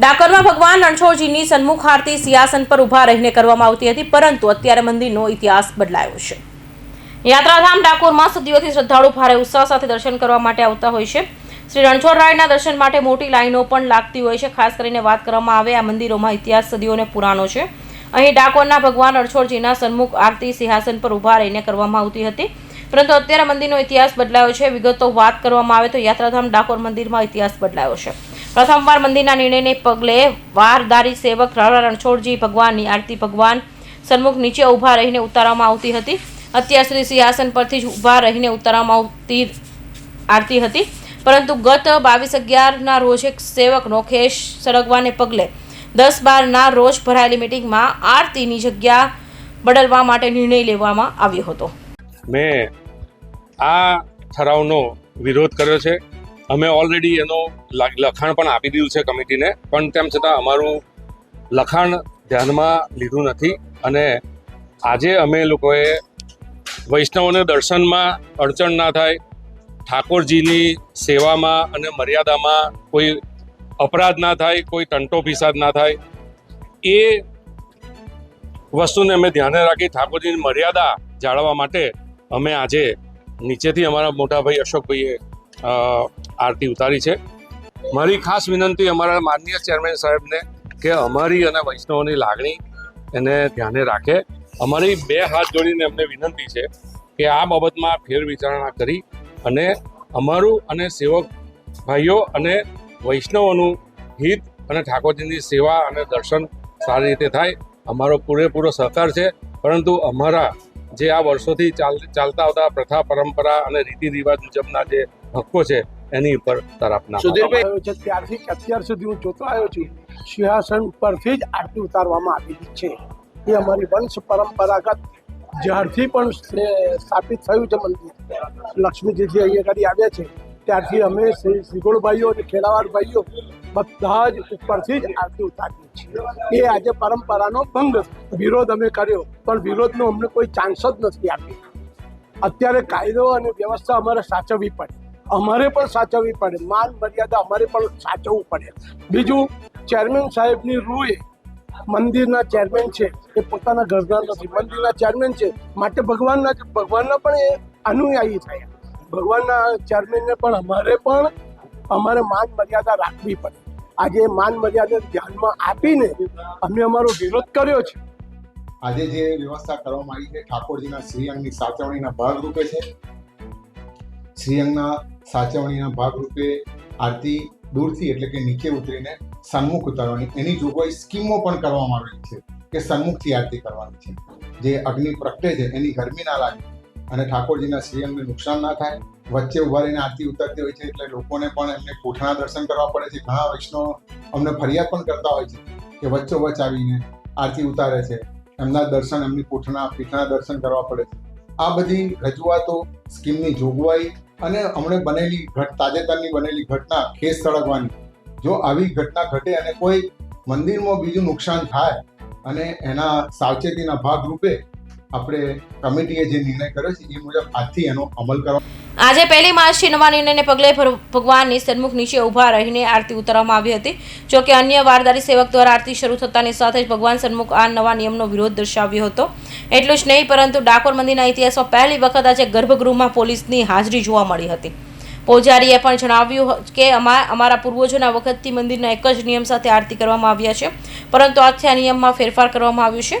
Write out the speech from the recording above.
ડાકોરમાં ભગવાન રણછોડજીની સન્મુખ આરતી સિંહાસન પર ઊભા રહીને કરવામાં આવતી હતી, પરંતુ અત્યારે મંદિરનો ઇતિહાસ બદલાયો છે. યાત્રાધામ ડાકોરમાં સદીઓથી શ્રદ્ધાળુ ભારે ઉત્સાહ સાથે દર્શન કરવા માટે આવતા હોય છે. શ્રી રણછોડરાયના દર્શન માટે મોટી લાઈનો પણ લાગતી હોય છે. ખાસ કરીને વાત કરવામાં આવે, આ મંદિરોમાં ઇતિહાસ સદીઓને પુરાણો છે. અહીં ડાકોરના ભગવાન રણછોડજીના સન્મુખ આરતી સિંહાસન પર ઊભા રહીને કરવામાં આવતી હતી. પરંતુ અત્યારે મંદિરનો ઇતિહાસ બદલાયો છે. વિગતો વાત કરવામાં આવે તો યાત્રાધામ ડાકોર મંદિરમાં ઇતિહાસ બદલાયો છે. પ્રથમવાર મંદિરના નિર્ણયને પગલે વારદારી સેવક રાણા રણછોડજી ભગવાનની આરતી ભગવાન સન્મુખ નીચે ઊભા રહીને ઉતારવામાં આવતી હતી. અત્યાર સુધી સિંહાસન પરથી જ ઊભા રહીને ઉતારવામાં આવતી આરતી હતી. પરંતુ ગત બાવીસ અગિયારના રોજ એક સેવક નોખેશ સળગવાને પગલે દસ બારના રોજ ભરાયેલી મિટિંગમાં આરતીની જગ્યા બદલવા માટે નિર્ણય લેવામાં આવ્યો હતો. મેં આ ઠરાવનો વિરોધ કર્યો છે. અમે ઓલરેડી એનો લખાણ પણ આપી દીધું છે કમિટીને, પણ તેમ છતાં અમારું લખાણ ધ્યાનમાં લીધું નથી અને આજે અમે લોકોએ વૈષ્ણવોને દર્શનમાં અડચણ ના થાય, ઠાકોરજીની સેવામાં અને મર્યાદામાં કોઈ અપરાધ ના થાય, કોઈ ટંટો ફિસાદ ના થાય, એ વસ્તુને અમે ધ્યાને રાખી ઠાકોરજીની મર્યાદા જાળવવા માટે અમે આજે નીચેથી અમારા મોટા ભાઈ અશોકભાઈએ આરતી ઉતારી છે. મારી ખાસ વિનંતી અમારા માનનીય ચેરમેન સાહેબને કે અમારી અને વૈષ્ણવોની લાગણી એને ધ્યાને રાખે. અમારી બે હાથ જોડીને અમને વિનંતી છે કે આ બાબતમાં ફેર વિચારણા કરી અને અમારું અને સેવક ભાઈઓ અને વૈષ્ણવોનું હિત અને ઠાકોરજીની સેવા અને દર્શન સારી રીતે થાય. અમારો પૂરેપૂરો સહકાર છે. પરંતુ અમારા જે આ વર્ષોથી ચાલ ચાલતા આવતા પ્રથા પરંપરા અને રીતિ રિવાજ મુજબના જે હક્કો છે એની ઉપર તરફના સુધીરભાઈ છે ત્યારથી અત્યાર સુધી હું જોતો આવ્યો છું સિંહાસન પરથી જ આરતી ઉતારવામાં આવેલી છે. એ અમારી વંશ પરંપરાગત જ્યારથી પણ સ્થાપિત થયું છે મંદિર. લક્ષ્મીજીથી અહીંયા આગળ આવ્યા છે. ત્યારથી અમે શ્રી શ્રીગોળભાઈઓ અને ખેલાવાડભાઈઓ બધા જ ઉપરથી જ આરતી ઉતારીએ છીએ. એ આજે પરંપરાનો ભંગ વિરોધ અમે કર્યો, પણ વિરોધનો અમને કોઈ ચાન્સ જ નથી આપ્યો. અત્યારે કાયદો અને વ્યવસ્થા અમારે સાચવવી પડે. અમારે પણ સાચવવી પડે. માન મર્યાદા અમારે પણ સાચવવું પડે. બીજું ચેરમેન સાહેબની રૂએ મંદિરના ચેરમેન છે, એ પોતાના ઘરના નથી. મંદિરના ચેરમેન છે. માટે ભગવાનના ભગવાનના પણ એ અનુયાયી થયા. ભગવાનના ચેરમેનને પણ અમારે પણ અમારે માન મર્યાદા રાખવી પડે. આજે માન મર્યાદા ધ્યાનમાં આપીને અમે અમારો વિરોધ કર્યો છે. આજે જે વ્યવસ્થા કરવામાં આવી છે, ઠાકોરજીના શ્રીઅંગની સાચવણીના ભાગરૂપે છે. શ્રીઅંગના સાચવણીના ભાગરૂપે આરતી દૂરથી એટલે કે નીચે ઉતરીને સન્મુખ ઉતારવાની, એની જોગવાઈ સ્કીમો પણ કરવામાં આવેલી છે કે સન્મુખથી આરતી કરવાની છે. જે અગ્નિ પ્રગટે છે, એની ગરમી ના લાગે. અને ઠાકોરજીના શ્રીઅંગને નુકસાન ના થાય. વચ્ચે ઊભા રહીને આરતી ઉતરતી હોય છે એટલે લોકોને પણ એમને કોઠાના દર્શન કરવા પડે છે. ઘણા વૈષ્ણવ અમને ફરિયાદ પણ કરતા હોય છે કે વચ્ચોવચ્ચ આવીને આરતી ઉતારે છે. એમના દર્શન, એમની કોઠના, પીઠના દર્શન કરવા પડે છે. આ બધી રજૂઆતો સ્કીમની જોગવાઈ અને હમણે બનેલી ઘટ, તાજેતરની બનેલી ઘટના ખેસ સળગવાની. જો આવી ઘટના ઘટે અને કોઈ મંદિરમાં બીજું નુકસાન થાય અને એના સાવચેતીના ભાગ રૂપે આપણે કમિટીએ જે નિર્ણય કર્યો છે, એ મુજબ આજથી એનો અમલ કરવા આજે પહેલી માર્ચથી નવા નિર્ણયને પગલે ભગવાનની સન્મુખ નીચે ઊભા રહીને આરતી ઉતારવામાં આવી હતી. જો કે અન્ય વારદારી સેવક દ્વારા આરતી શરૂ થતાની સાથે જ ભગવાન સન્મુખ આ નવા નિયમનો વિરોધ દર્શાવ્યો હતો. એટલું જ નહીં, પરંતુ ડાકોર મંદિરના ઇતિહાસમાં પહેલી વખત આજે ગર્ભગૃહમાં પોલીસની હાજરી જોવા મળી હતી. પૂજારીએ પણ જણાવ્યું કે અમા, અમારા પૂર્વજોના વખતથી મંદિરના એક જ નિયમ સાથે આરતી કરવામાં આવ્યા છે, પરંતુ આજથી આ નિયમમાં ફેરફાર કરવામાં આવ્યું છે.